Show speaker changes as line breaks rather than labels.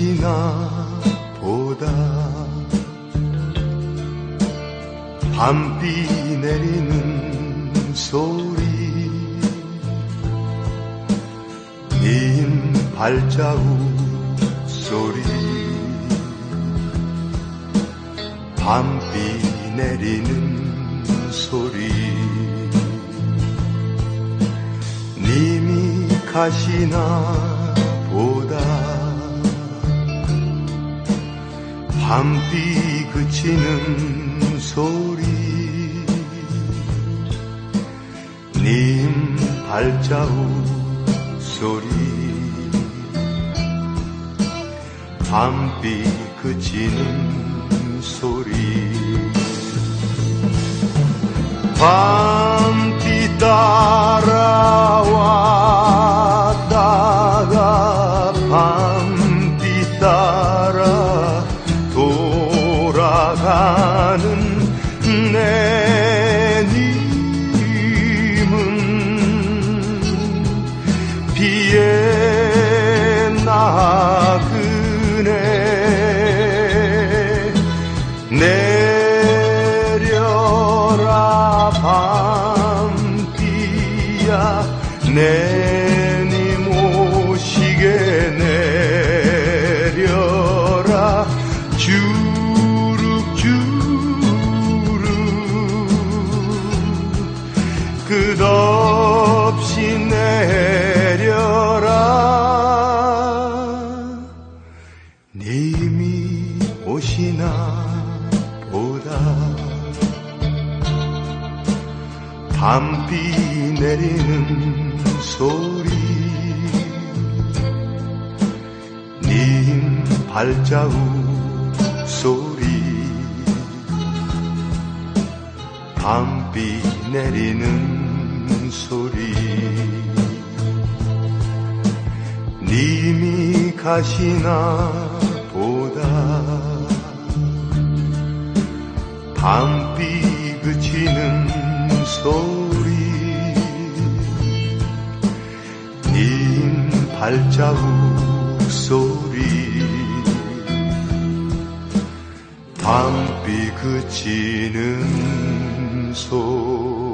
오시나 보다 밤비 내리는 소리 님 발자국 소리 밤비 내리는 소리. 님이 가시나 보다 밤비 그치는 소리. 님 발자국 소리. 밤비 그치는 소리. 밤 돌아가는 내 님은 비에 나그네 내려라 밤비야 내님 오시게 내려라 주 끝없이 내려라. 님이 오시나 보다. 밤비 내리는 소리. 님 발자국 소리 밤비 내리는 소리. 님이 가시나 보다. 밤비 그치는 소리. 님 발자국 소리. 밤비 그치는 소리